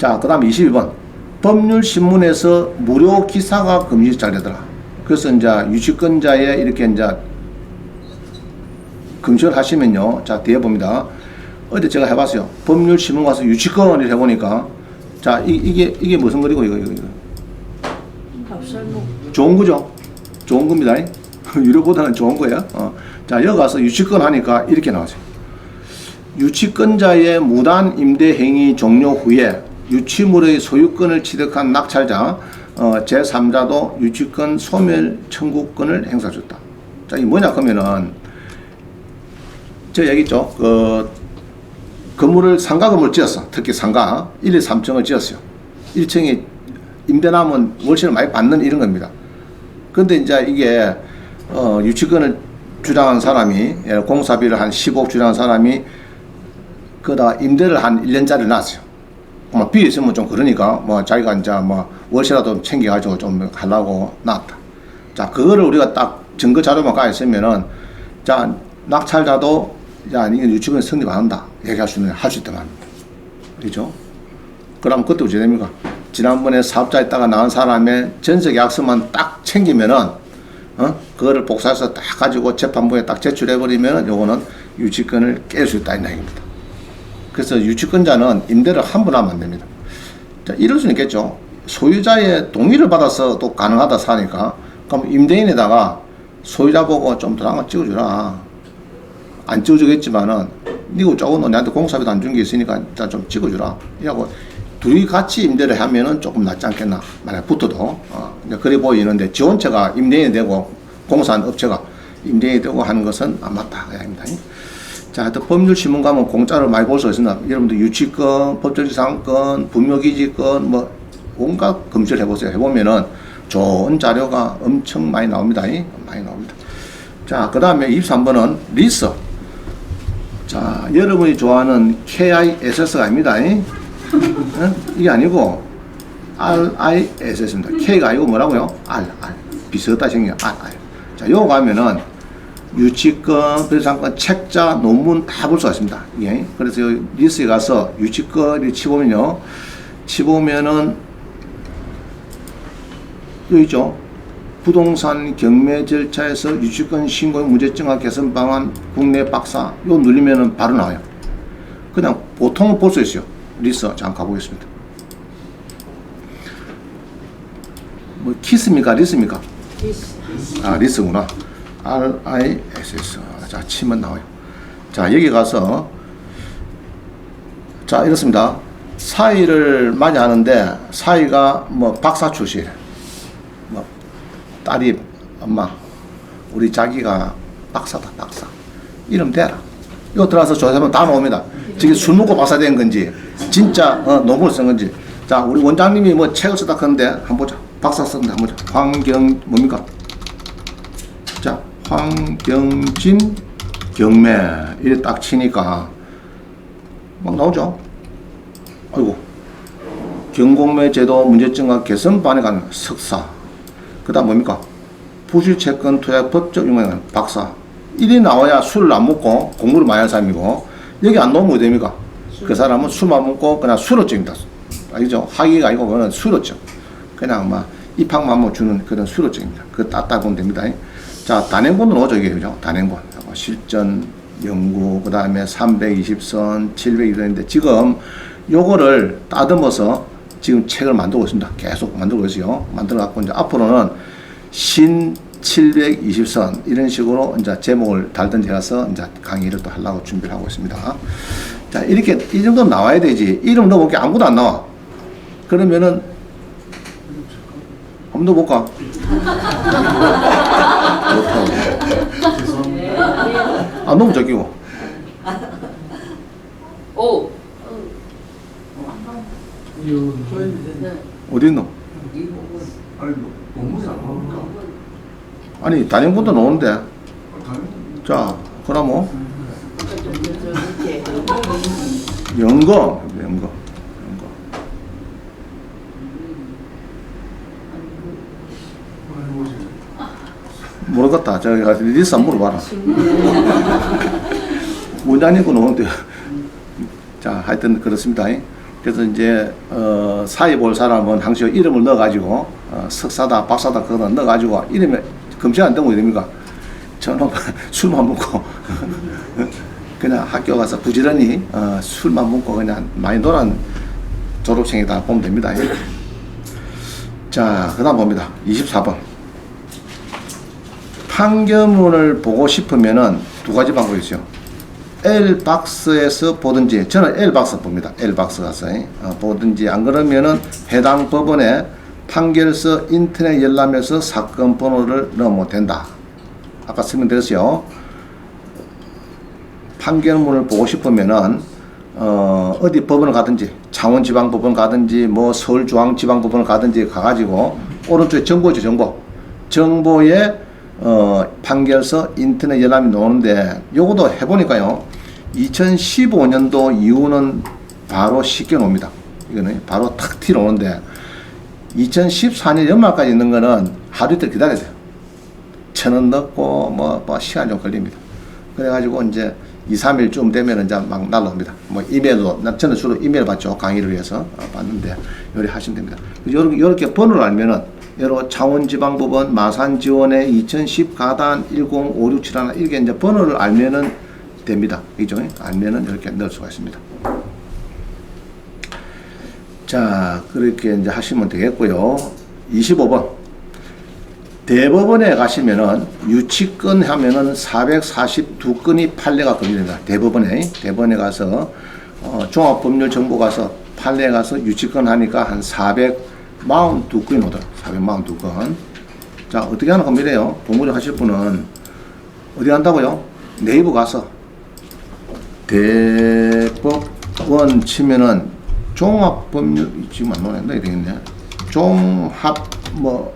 자, 그 다음 22번. 법률신문에서 무료 기사가 금지 잘 되더라. 그래서 이제 유치권자에 이렇게 이제 검색을 하시면요. 자, 뒤에 봅니다. 어제 제가 해봤어요. 법률 신문 가서 유치권을 해보니까 자, 이, 이게, 이게 무슨 글이고, 이거, 이거, 이거. 좋은 거죠? 좋은 겁니다. 유료보다는 좋은 거예요. 어. 자, 여기 가서 유치권 하니까 이렇게 나왔어요. 유치권자의 무단 임대 행위 종료 후에 유치물의 소유권을 취득한 낙찰자 어, 제3자도 유치권 소멸 청구권을 행사줬다. 자, 이 뭐냐 그러면은 저 얘기 있죠. 그 건물을 상가 건물 지었어. 특히 상가 1, 2, 3층을 지었어요. 1층이 임대나면 월세를 많이 받는 이런 겁니다. 근데 이제 이게 어, 유치권을 주장한 사람이 예, 공사비를 한 10억 주장한 사람이 그다 임대를 한 1년짜리 놨어요. 뭐 비어 있으면 좀 그러니까 뭐 자기가 이제 뭐 월세라도 챙겨가지고 좀 하려고 놨다. 자 그거를 우리가 딱 증거 자료만 가 있으면은 자 낙찰자도 야 이게 유치권 성립 안 한다 얘기할 수 있는 할수 말입니다. 그죠? 그럼 그때 어떻게 됩니까? 지난번에 사업자 있다가 나온 사람의 전세 계약서만 딱 챙기면은 어 그거를 복사해서 딱 가지고 재판부에 딱 제출해 버리면은 요거는 유치권을 깰 수 있다 이 얘기입니다. 그래서 유치권자는 임대를 한번 하면 안 됩니다. 자, 이럴 수는 있겠죠. 소유자의 동의를 받아서 또 가능하다 사니까 그럼 임대인에다가 소유자 보고 좀 더 한번 찍어주라. 안 찍어주겠지만은 니가 조금 내한테 공사비도 안 준 게 있으니까 일단 좀 찍어주라. 이하고 둘이 같이 임대를 하면은 조금 낫지 않겠나. 만약 붙어도. 어, 그래 보이는데 지원체가 임대인이 되고 공사한 업체가 임대인이 되고 하는 것은 안 맞다. 그 이야기입니다. 자, 하여튼 법률 신문 가면 공짜로 많이 볼 수 있습니다. 여러분들 유치권, 법정지상권, 분묘기지권, 뭐, 온갖 검색을 해보세요. 해보면은 좋은 자료가 엄청 많이 나옵니다. 많이 나옵니다. 자, 그 다음에 23번은 리서. 자, 여러분이 좋아하는 KISS가 아닙니다. 응? 이게 아니고 RISS입니다. K가 아니고 뭐라고요? R, R. 비슷하다 생겨. R, R. 자, 요거 가면은 유치권, 배상권, 책자, 논문 다 볼 수가 있습니다. 예. 그래서 요 리스에 가서 유치권을 치보면요. 치보면은, 여기 있죠. 부동산 경매 절차에서 유치권 신고 문제점과 개선 방안 국내 박사 요 누르면은 바로 나와요. 그냥 보통은 볼 수 있어요. 리스 잠깐 가보겠습니다. 뭐 키스입니까 리스입니까? 리스 아 리스구나. R I S S. 자 치면 나와요. 자 여기 가서 자 이렇습니다. 사위를 많이 하는데 사위가 뭐 박사 출신. 뭐 딸이 엄마 우리 자기가 박사다 박사. 이름 대라. 이거 들어가서 조사하면 다 나옵니다. 지금 술 먹고 박사 된 건지 진짜 어, 논문을 쓴 건지. 자 우리 원장님이 뭐 책을 쓰다 하는데 한번 보자. 박사 썼는데 한번 보자. 황경 뭡니까? 자, 황경진 경매 이래 딱 치니까 막 나오죠. 아이고 경공매 제도 문제점과 개선 반에 관한 석사. 그 다음 뭡니까? 부실채권 투자 법적 유명한 박사. 일이 나와야 술을 안 먹고 공부를 많이 한 사람이고 여기 안 나오면 어떻게 됩니까? 그 사람은 술만 먹고 그냥 수로증입니다. 알죠? 학위가 아니고 그거는 수로증. 그냥 막 입학만 뭐 주는 그런 수로증입니다. 그거 따따 보면 됩니다. 자, 단행본은 오죠, 이게, 그죠? 단행본. 하고 실전, 연구, 그 다음에 320선, 720선인데, 지금 요거를 따듬어서 지금 책을 만들고 있습니다. 계속 만들고 있어요. 만들어 갖고, 이제 앞으로는 신 720선, 이런 식으로 이제 제목을 달든지 해서 이제 강의를 또 하려고 준비를 하고 있습니다. 자, 이렇게, 이 정도 나와야 되지. 이름 넣어볼게 아무것도 안 나와. 그러면은, 한번 넣어볼까? 아 너무 적이고 오. 어디 있노? 아니, 뭐, 공부를 안 합니까? 아니 단연분도 나오는데 자 그럼 뭐 연금. 연금 연금 모르겠다 가서 리스 한번 물어봐라 원장님 거 나오는데 자 하여튼 그렇습니다 그래서 이제 어, 사회 볼 사람은 항상 이름을 넣어가지고 어, 석사다 박사다 그거는 넣어가지고 이름에 검증 안 되면 됩니까 저는 술만 먹고 그냥 학교 가서 부지런히 어, 술만 먹고 그냥 많이 놀한 졸업생이다 보면 됩니다. 자, 그 다음 봅니다. 24번. 판결문을 보고 싶으면은 두 가지 방법이 있어요. L박스에서 보든지, 저는 L박스 봅니다. L박스 가서 어, 보든지, 안 그러면은 해당 법원에 판결서 인터넷 열람해서 사건 번호를 넣으면 된다. 아까 설명드렸어요. 판결문을 보고 싶으면은 어, 어디 법원을 가든지 창원지방법원 가든지 뭐 서울중앙지방법원을 가든지 가가지고 오른쪽에 정보죠 정보 정보에 어, 판결서 인터넷 열람이 나오는데 요것도 해보니까요 2015년도 이후는 바로 쉽게 나옵니다 이거는 바로 탁 튀어오는데 2014년 연말까지 있는 거는 하루 이틀 기다려야 돼요 천 원 넣고 뭐, 뭐 시간 좀 걸립니다. 그래가지고 이제 2, 3일쯤 되면 이제 막 날라옵니다. 뭐 이메일로, 나- 저는 주로 이메일 받죠. 강의를 위해서 어, 받는데 요리 하시면 됩니다. 요렇게 번호를 알면은 여러 창원지방법원 마산지원의 2010 가단 10567 이렇게 이제 번호를 알면은 됩니다. 그죠? 알면은 이렇게 넣을 수가 있습니다. 자, 그렇게 이제 하시면 되겠고요. 25번. 대법원에 가시면은 유치권 하면은 442건이 판례가 검증됩니다. 대법원에 대법원에 가서 어, 종합법률정보 가서 판례 가서 유치권 하니까 한 442건이 오더 442건. 자 어떻게 하면 이래요. 공부를 하실 분은 어디 간다고요? 네이버 가서 대법원 치면은 종합법률 지금 안 나오네. 넣어야 되겠네. 종합 뭐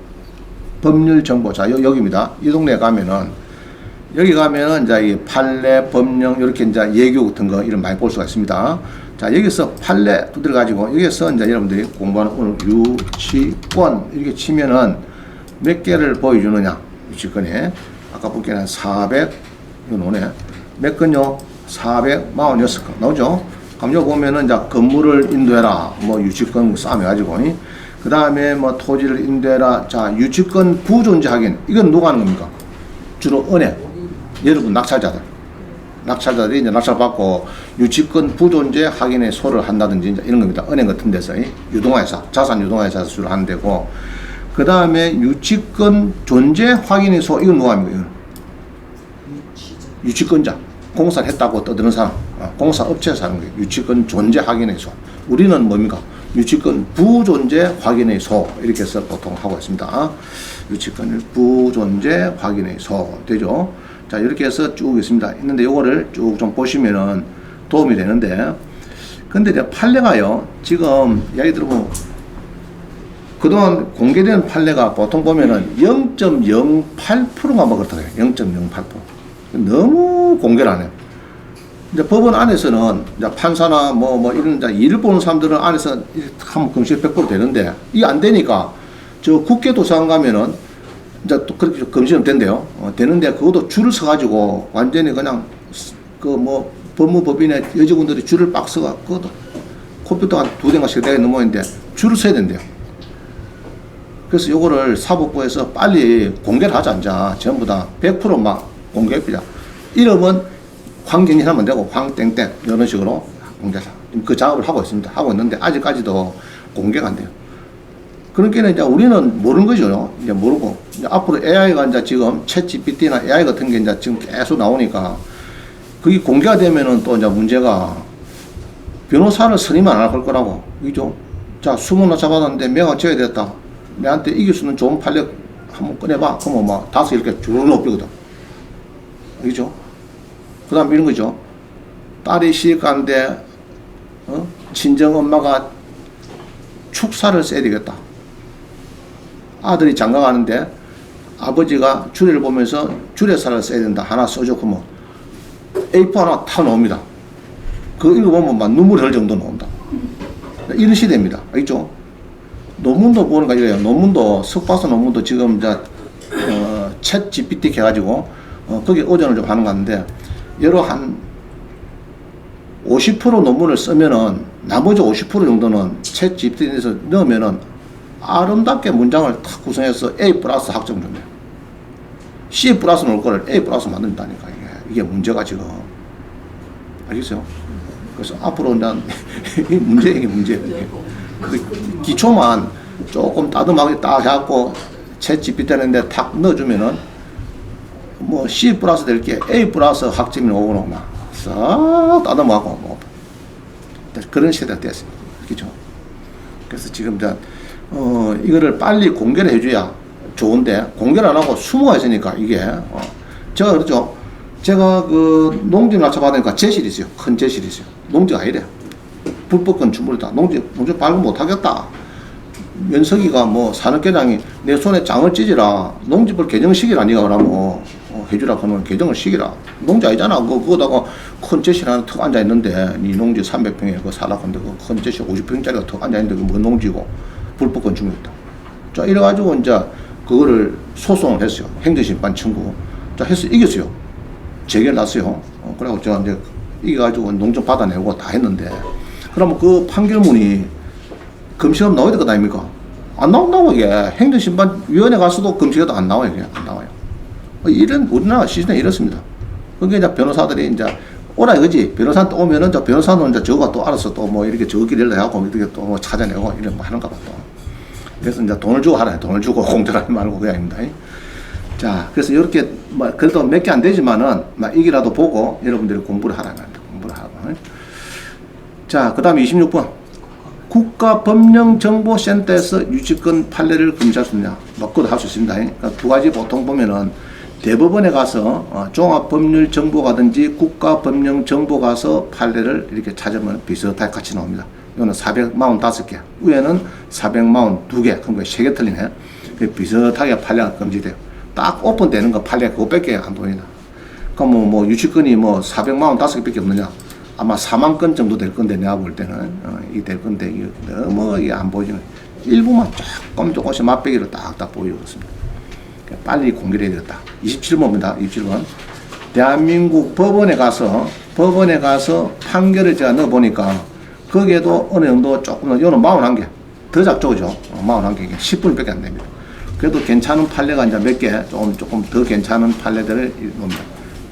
법률 정보 자 여, 여기입니다. 이 동네 가면은 여기 가면은 이제 이 판례 법령 이렇게 이제 예교 같은 거 이런 많이 볼 수가 있습니다. 자 여기서 판례 두드려 가지고 여기서 이제 여러분들이 공부하는 오늘 유치권 이렇게 치면은 몇 개를 보여주느냐? 유치권에 아까 보기에는 한 400, 이거 노네. 몇 건요? 446건. 나오죠? 감정 보면은 이제 건물을 인도해라. 뭐 유치권 싸매가지고. 그 다음에 뭐 토지를 인도해라. 자 유치권 부존재 확인 이건 누가 하는 겁니까? 주로 은행. 여러분 낙찰자들 낙찰자들이 이제 낙찰 받고 유치권 부존재 확인에 소를 한다든지 이런 겁니다. 은행 같은 데서 이 유동화회사, 자산 유동화회사에서 주로 하는 데고 그 다음에 유치권 존재 확인의 소 이건 누가 합니까? 이건? 유치권자 공사를 했다고 떠드는 사람 어, 공사 업체에서 하는 거예요. 유치권 존재 확인의 소 우리는 뭡니까? 유치권 부존재 확인의 소 이렇게 해서 보통 하고 있습니다. 유치권 부존재 확인의 소 되죠? 자 이렇게 해서 쭉 있습니다. 있는데 요거를 쭉 좀 보시면은 도움이 되는데 근데 이제 판례가요 지금 이야기 들어보면 그동안 공개된 판례가 보통 보면은 0.08%가 뭐 그렇다고요. 0.08%. 너무 공개를 안 해요. 이제 법원 안에서는 이제 판사나 뭐, 뭐 이런 이제 일을 보는 사람들은 안에서 하면 금실 100% 되는데 이게 안 되니까 저 국회 도서관 가면은 이제 또 그렇게 검시는 된대요. 어, 되는데 그것도 줄을 서가지고 완전히 그냥 그 뭐 법무법인의 여직원들이 줄을 빡 그것도 컴퓨터 한두 대가 넘어 있는데 줄을 서야 된대요. 그래서 요거를 사법부에서 빨리 공개를 하자, 이제. 전부 다 100%막 공개해보자. 이름은 황경이 하면 되고, 황땡땡, 이런 식으로 공개하자. 그 작업을 하고 있습니다. 하고 있는데, 아직까지도 공개가 안 돼요. 그러니까 이제 우리는 모르는 거죠. 이제 모르고. 이제 앞으로 AI가 이제 지금 챗 GPT나 AI 같은 게 이제 지금 계속 나오니까, 그게 공개가 되면은 또 이제 문제가 변호사를 선임만 안할 거라고. 그죠? 자, 수문을 잡아놨는데 매가 져야 됐다. 내한테 이길 수 있는 좋은 판례 한번 꺼내봐. 그러면 막 다섯 이렇게 쭉 높이거든. 그죠? 그 다음 이런 거죠. 딸이 시집 가는데, 어? 친정 엄마가 축사를 써야 되겠다. 아들이 장가 가는데, 아버지가 주례를 보면서 주례사를 써야 된다. 하나 써줬고 뭐 A4 하나 타 놓습니다. 그 읽어보면 막 눈물이 흘 정도 나온다. 이런 시대입니다. 알겠죠? 논문도 보니까 이래요. 논문도 석박사 논문도 지금 이제 어, 챗 GPT 해가지고 어, 거기 오전을 좀 하는 거 같은데 여러 한 50% 논문을 쓰면은 나머지 50% 정도는 챗 GPT에서 넣으면은 아름답게 문장을 탁 구성해서 A 플러스 학점 준대요. C 플러스 놓을 거를 A 플러스 만든다니까 이게 이게 문제가 지금 알겠어요? 그래서 앞으로 난 이 문제 이게. 이게. 그 기초만 조금 따듬하게 딱 해갖고 챗 GPT는데 탁 넣어주면은 뭐 C 플러스 될 게 A 플러스 학점이 오고는 막싹 따듬하고 뭐 그런 시대가 됐습니다. 그죠? 그래서 지금 이제 어 이거를 빨리 공개를 해줘야 좋은데 공개를 안 하고 숨어가 있으니까 이게 어 제가 그러죠. 제가 그 농지 낙찰 받으니까 제실이 있어요. 큰 제실이 있어요. 농지가 아니래. 불법권 충분이다. 농지 농지 발급 못 하겠다. 면석이가 뭐 산업계장이 내 손에 장을 찢으라 농지벌 개정시키라 니가 그러면 어, 해주라 그러면 개정을 시키라 농지 아니잖아 그거 그거다가 큰 제실 하나 턱 앉아 있는데 니 농지 300평에 그 살라 건데 그큰 제실 50평짜리가 턱 앉아 있는데 그뭐 농지고 불법권 중요했다. 자 이래가지고 이제 그거를 소송을 했어요. 행정심판 청구. 자 해서 이겼어요. 재결 났어요. 어, 그래갖고 제가 이제 이겨가지고 농정 받아내고 다 했는데. 그러면 그 판결문이 검시업 나와야 될것 아닙니까? 안 나온다고 이게. 행정심판위원회 가서도 검시가도 안 나와요. 이게 안 나와요. 어, 이런 우리나라 시스템이 이렇습니다. 그게 이제 변호사들이 이제 오라 이거지. 변호사한테 오면은 저 변호사는 이제 저거 또 알아서 또 뭐 이렇게 저끼리 연락하고 이렇게 또 뭐 찾아내고 이런 거 하는 거봐 또. 그래서 이제 돈을 주고 하라 돈을 주고 공짜로 말고 그게 아닙니다 자 그래서 이렇게 뭐 그래도 몇 개 안 되지만은 막 이기라도 보고 여러분들이 공부를 겁니다 공부를 하고 자, 그 다음에 26번. 국가법령정보센터에서 유치권 판례를 검사할 수 있냐. 뭐, 그것도 할 수 있습니다. 그러니까 두 가지 보통 보면은 대법원에 가서 어, 종합법률정보가든지 국가법령정보 가서 판례를 이렇게 찾으면 비슷하게 같이 나옵니다. 이거는 445개, 위에는 442개, 그럼 3개 틀리네. 그 비슷하게 판례가 금지돼요. 딱 오픈되는 거 판례 그거밖에 안 보이나. 그럼 뭐, 뭐 유치권이 뭐 445개밖에 없느냐? 아마 4만 건 정도 될 건데 내가 볼 때는 어, 이될 건데 이게 너무 이게 안 보이는 일부만 조금 조금씩 맛배기로 딱딱 보이고 있습니다. 그러니까 빨리 공개해야 되겠다. 27번입니다. 27번. 대한민국 법원에 가서 법원에 가서 판결을 제가 넣어 보니까 거기에도 어느 정도 조금 이거는 41개 더 작죠, 어, 41개 10분밖에 안 됩니다. 그래도 괜찮은 판례가 이제 몇 개 조금 조금 더 괜찮은 판례들을 놓습니다.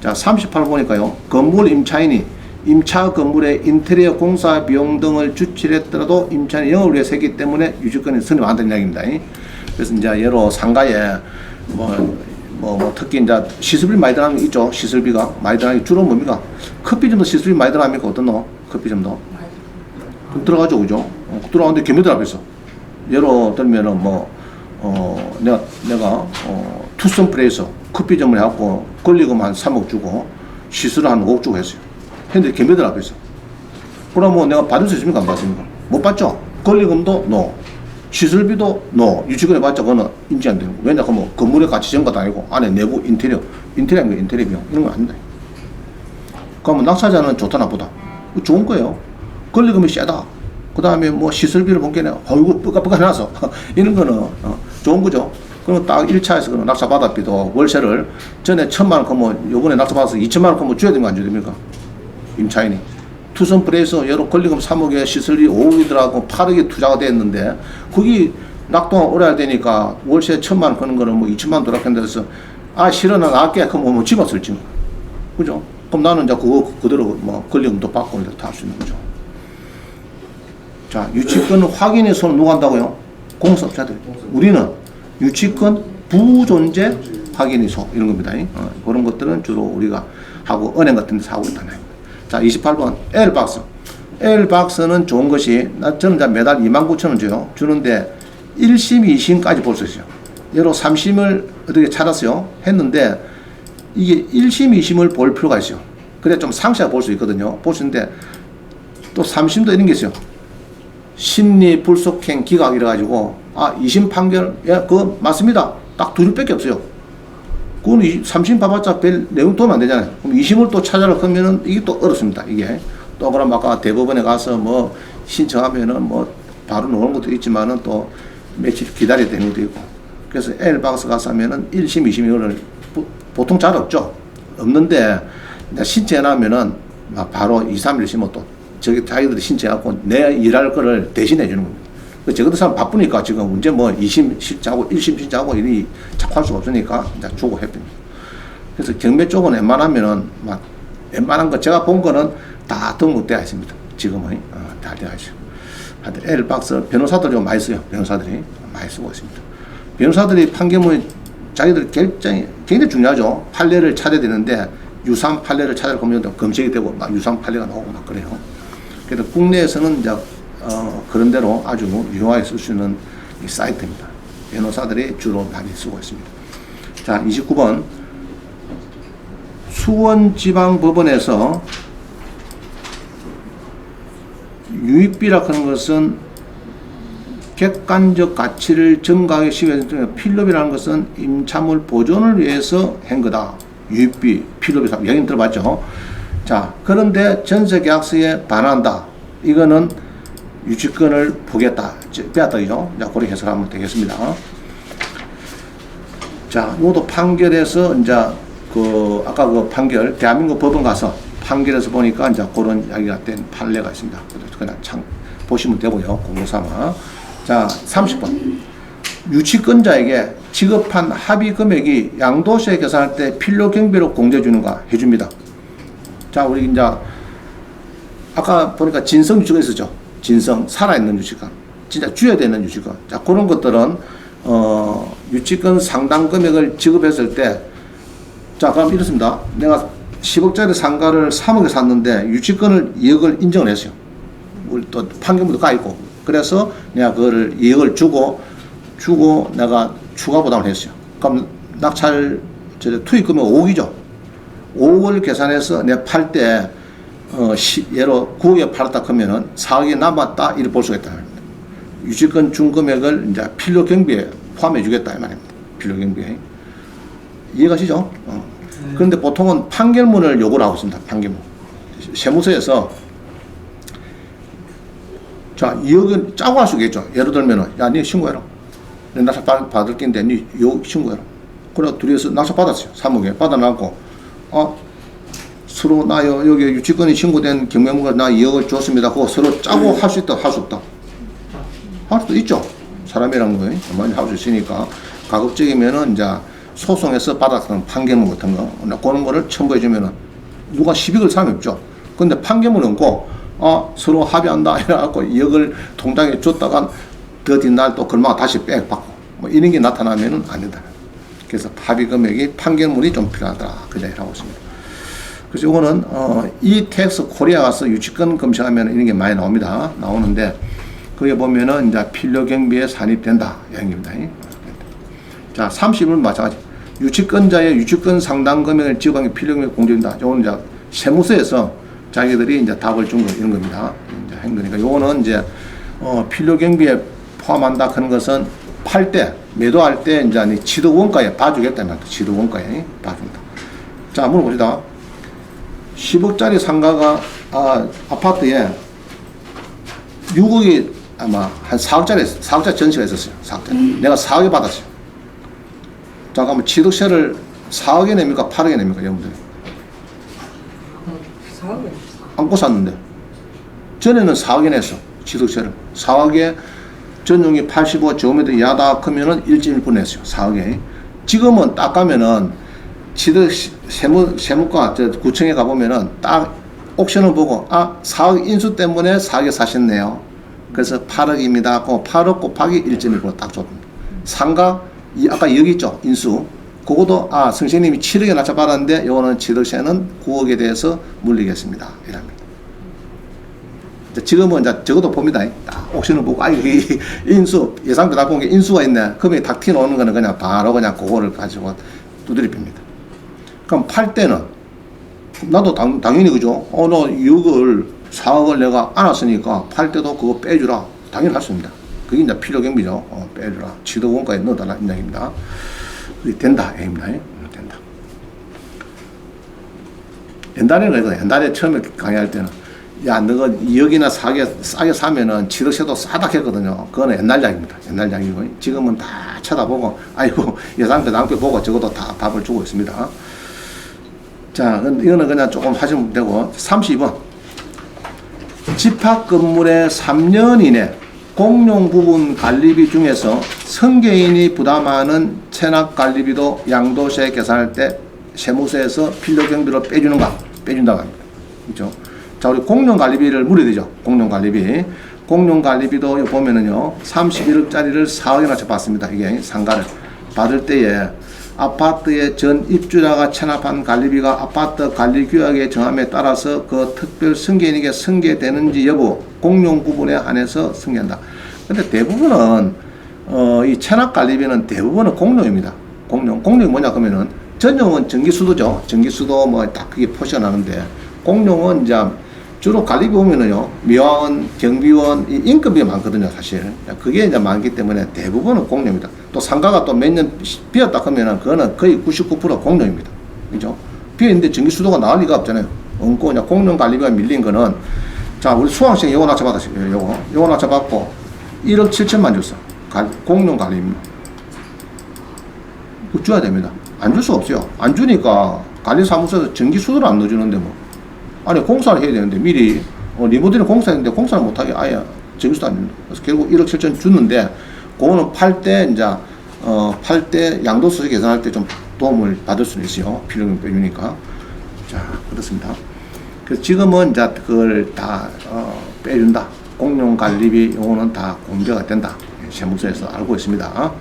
자, 38 보니까요. 건물 임차인이 임차 건물의 인테리어 공사 비용 등을 주칠했더라도 임차인이 영업을 위해 세기 때문에 유지권이 선임 안 된다는 이야기입니다. 그래서 이제 예로 상가에 뭐, 뭐, 뭐 특히 이제 시설비 많이 들어가는 게 있죠. 시설비가 많이 들어가는 게 주로 뭡니까? 커피점도 시설비 많이 들어갑니까? 어떤 너? 커피점도? 좀 들어가죠, 그죠? 어, 들어가는데 개미들 앞에서. 예로 들면은 뭐, 어, 내가, 내가, 어, 투썸 프레이서 커피점을 해갖고 권리금 한 3억 주고 시설 한 5억 주고 했어요. 했는데 개미들 앞에서. 그럼 뭐 내가 받을 수 있습니까? 안 받습니까? 못 받죠? 권리금도 노. 시설비도 노. 유치권에 받자 그거는 인지 안 되는 거. 왜냐, 그러면 건물의 가치 전가도 아니고 안에 내부 인테리어, 인테리어 거 인테리어 비용 이런 거 아닙니다. 그러면 낙찰자는 좋다 나쁘다? 좋은 거예요. 권리금이 세다. 그 다음에 뭐 시설비를 본 게는 어이구 쁘까쁘까 해놔서 이런 거는 어, 좋은 거죠. 그러면 딱 1차에서 그럼 낙찰 받았비도 월세를 전에 천만 원 그러면 요번에 낙찰 받아서 2천만 원 그러면 줘야 거안 줘야 됩니까? 임차인이. 투썸 프레이서 여러 권리금 3억에 시설비 5억이더라고 8억이 투자가 됐는데 거기 낙동을 오래야 되니까 월세 천만 원 거는 거는 뭐 2천만 원 돌아간다 해서 아 싫어 나 나갈게 그럼 뭐 집었을지 그죠? 그럼 나는 이제 그거 그대로 뭐 권리금도 받고 이렇게 다할수 있는 거죠. 자 유치권 확인의 손은 누가 한다고요? 공사업자들. 우리는 유치권 부존재 확인의 소 이런 겁니다. 어, 그런 것들은 주로 우리가 하고 은행 같은 데서 하고 있다는 거예요. 자, 28번 L박스. L박스는 좋은 것이 나 저는 이제 매달 2만 9천 원 줘요. 주는데 1심, 2심까지 볼 수 있어요. 예로 3심을 어떻게 찾았어요. 했는데 이게 1심, 2심을 볼 필요가 있어요. 그래 좀 상세하게 볼 수 있거든요. 있는데 또 3심도 이런 게 있어요. 심리 불속행 기각 이래가지고 아 2심 판결 예 그거 맞습니다. 딱 두 줄밖에 없어요. 그건 이- 삼심 봐봤자 별 내용 도움 안 되잖아요. 그럼 이심을 또 찾아라 그러면은 이게 또 어렵습니다. 이게 또 그럼 아까 대법원에 가서 뭐 신청하면은 뭐 바로 나오는 것도 있지만은 또 며칠 기다려야 되는 것도 있고. 그래서 L박스 가서 하면은 1심, 2심 이거를 보- 보통 잘 없죠. 없는데 신청해놓으면은 막 바로 2, 3일 있으면 또 저기 자기들이 신청해갖고 내 일할 거를 대신해 주는 겁니다. 그 저것도 사람 바쁘니까 지금 문제 뭐 2심 신청하고 1심 신청하고 이리 자꾸 할 수가 없으니까 이제 주고 해봅니다. 그래서 경매 쪽은 웬만하면은 막 웬만한 거 제가 본 거는 다 등록되어 있습니다. 지금은 어, 다 되어 있어요. 하여튼 L 박스 변호사들이 많이 써요. 변호사들이 많이 쓰고 있습니다. 변호사들이 판결문 자기들 결정이 굉장히 중요하죠. 판례를 찾아야 되는데 유상 판례를 찾을 거면 또 검색이 되고 막 유상 판례가 나오고 막 그래요. 그래서 국내에서는 이제 어, 그런 대로 아주 유용하게 쓸 수 있는 이 사이트입니다. 변호사들이 주로 많이 쓰고 있습니다. 자, 29번 수원지방법원에서 유익비라 하는 것은 객관적 가치를 증가하기 위해서 필rob이라는 것은 임차물 보존을 위해서 한 거다. 유익비, 필rob이 여기 들어봤죠. 자, 그런데 전세 계약서에 반한다. 이거는 유치권을 보겠다. 빼앗다이죠. 자, 그렇게 해석하면 되겠습니다. 자, 이것도 판결에서 이제 그 아까 그 판결 대한민국 법원 가서 판결에서 보니까 이제 그런 이야기가 된 판례가 있습니다. 그냥 참 보시면 되고요. 공로삼아. 자, 30번. 유치권자에게 지급한 합의 금액이 양도세 계산할 때 필요 경비로 공제해 주는가 해줍니다. 자, 우리 이제 아까 보니까 진성 유치권 있었죠. 진성 살아있는 유치권. 진짜 줘야 되는 유치권. 자, 그런 것들은 어, 유치권 상당 금액을 지급했을 때 자, 그럼 이렇습니다. 내가 10억짜리 상가를 3억에 샀는데 유치권을 2억을 인정을 했어요. 우리 또 판결문도 가 있고. 그래서 내가 그거를 2억을 주고 주고 내가 추가 부담을 했어요. 그럼 낙찰 저 투입 금액 5억이죠. 5억을 계산해서 내가 팔때 어, 시, 예로 9억에 팔았다 그러면은 4억이 남았다 이렇게 볼 수가 있다. 유치권 준 금액을 이제 필요 경비에 포함해 주겠다 이 말입니다. 필요 경비에. 이해가시죠? 어. 그런데 보통은 판결문을 요구를 하고 있습니다. 판결문. 세무서에서 자, 2억은 짜고 할 수 있겠죠. 예를 들면은, 야, 니 신고해라. 내 낙찰 받- 받을 니 요, 신고해라. 그래, 둘이서 낙찰 받았어요. 3억에. 받아놨고, 어, 서로 나 여, 여기 유치권이 신고된 경매물가 나 2억을 줬습니다. 그거 서로 짜고 할 수 있다, 할 수 없다. 할 수도 있죠. 사람이란 거에 많이 할 수 있으니까 가급적이면은 이제 소송에서 받았던 판결문 같은 거 그런 거를 첨부해 주면은 누가 시비걸 사람이 없죠. 근데 판결문 없고 어 서로 합의한다 해갖고 2억을 통장에 줬다가 더 뒷날 또 걸마가 다시 백 받고 뭐 이런 게 나타나면은 안 된다. 그래서 합의 금액이 판결문이 좀 필요하더라 그 얘기를 하고 있습니다. 그래서 이거는 어, 이 텍스 코리아 가서 유치권 검색하면 이런 게 많이 나옵니다. 나오는데 거기에 보면은 이제 필요 경비에 산입된다 얘기입니다. 자, 30은 마찬가지. 유치권자의 유치권 상당 금액을 지급한 게 필요 경비 공제입니다. 요거는 이제 세무서에서 자기들이 이제 답을 준 거 이런 겁니다. 이제 한 거니까 요거는 이제 어, 필요 경비에 포함한다 하는 것은 팔 때, 매도할 때 이제 지도 원가에 봐주겠다는 말이다. 지도 원가에 봐준다. 자, 물어봅시다. 10억짜리 상가가 아, 아파트에 6억이 아마 한 4억짜리 4억짜리 전세가 있었어요. 4억짜리. 내가 4억에 받았어요. 자, 그러면 취득세를 4억에 냅니까? 8억에 냅니까? 여러분들. 안고 샀는데. 전에는 4억에 냈어. 취득세를. 4억에 전용이 85 제곱미터 야다 크면은 1.1분 냈어요. 4억에. 지금은 딱 가면은 취득 세무 세무과 저 구청에 가 보면은 딱 옥션을 보고 아 4억 인수 때문에 4억에 사셨네요. 그래서 8억입니다. 그 8억 곱하기 1.1%딱 줬습니다. 상가 이 아까 여기 있죠 인수. 그것도 아 선생님이 7억에 낮춰 받았는데 요거는 취득세는 9억에 대해서 물리겠습니다. 이랍니다. 지금은 이제 저것도 봅니다. 딱 옥션을 보고, 아, 이 인수, 예상표 다본게 인수가 있네. 금액이 탁 튀어나오는 거는 그냥 바로 그냥 그거를 가지고 두드려 팹니다. 그럼 팔 때는, 나도 당, 당연히 그죠? 어, 너 6을, 4억을 내가 안았으니까 팔 때도 그거 빼주라. 당연히 할 수 있습니다. 그게 이제 필요 경비죠. 어, 빼주라. 지도 원가에 넣어달라. 이. 그게 된다. 얘기입니다. 음, 된다. 옛날에는 그래도 옛날에 처음에 강의할 때는 야 너가 2억이나 싸게 싸게 사면은 7억 세도 싸다 했거든요. 그거는 옛날 이야기입니다. 옛날 이야기고 지금은 다 쳐다보고 아이고 예상표 낭표 보고 적어도 다 답을 주고 있습니다. 자, 그건- 이거는 그냥 조금 하시면 되고 32번 집합 건물의 3년 이내 공용 부분 관리비 중에서 성계인이 부담하는 체납 관리비도 양도세 계산할 때 세무서에서 필요 경비로 빼주는가? 빼준다고 합니다. 그렇죠? 자, 우리 공용 관리비를 물어야 되죠. 공용 관리비. 공용 관리비도 보면은요, 31억짜리를 4억이나 쳐봤습니다. 이게 상가를 받을 때에 아파트의 전 입주자가 체납한 관리비가 아파트 관리 규약의 정함에 따라서 그 특별 승계인에게 승계되는지 여부 공용 부분에 한해서 승계한다. 근데 대부분은 어, 이 체납 관리비는 대부분은 공용입니다. 공용. 공용이 뭐냐 그러면은 전용은 전기수도죠. 전기수도 뭐딱 그게 나는데 공용은 이제 주로 관리비 보면은요, 미화원, 경비원, 이 인건비가 많거든요, 사실. 그게 이제 많기 때문에 대부분은 공룡입니다. 또 상가가 또 몇 년 비었다 하면은 그거는 거의 99% 공룡입니다. 그죠? 비었는데 전기수도가 나올 리가 없잖아요. 얹고 그냥 공룡 관리비가 밀린 거는 자, 우리 수강생 요거 낮춰받았어요. 요거. 요거 낮춰 받고 1억 7천만 줬어. 관- 공룡. 그거 줘야 됩니다. 안 줄 수 없어요. 안 주니까 관리사무소에서 전기수도를 안 넣어주는데 뭐. 아니 공사를 해야 되는데 미리 어, 리모델링 공사했는데 공사를 못하게 아예 정수도 안 준다. 그래서 결국 1억 7천 줬는데 그거는 팔 때 이제 어, 팔 때 양도세 계산할 때 좀 도움을 받을 수는 있어요. 필요금 빼주니까. 자 그렇습니다. 그래서 지금은 이제 그걸 다 어, 빼준다. 공용 관리비 요거는 다 공개가 된다. 세무서에서 알고 있습니다.